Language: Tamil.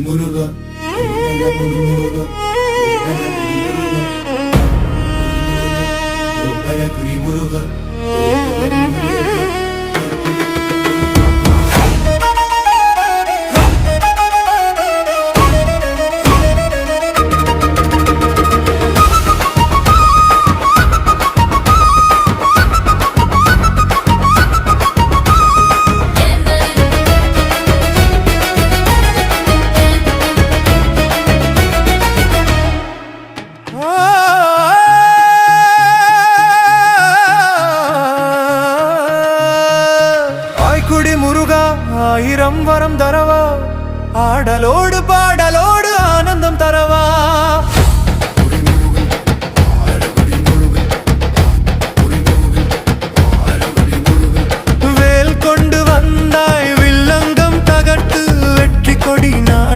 Murula Murula ஆய்குடி முருகா ஆயிரம் வரம் தரவா. ஆடலோடு பாடலோடு ஆனந்தம் தரவா.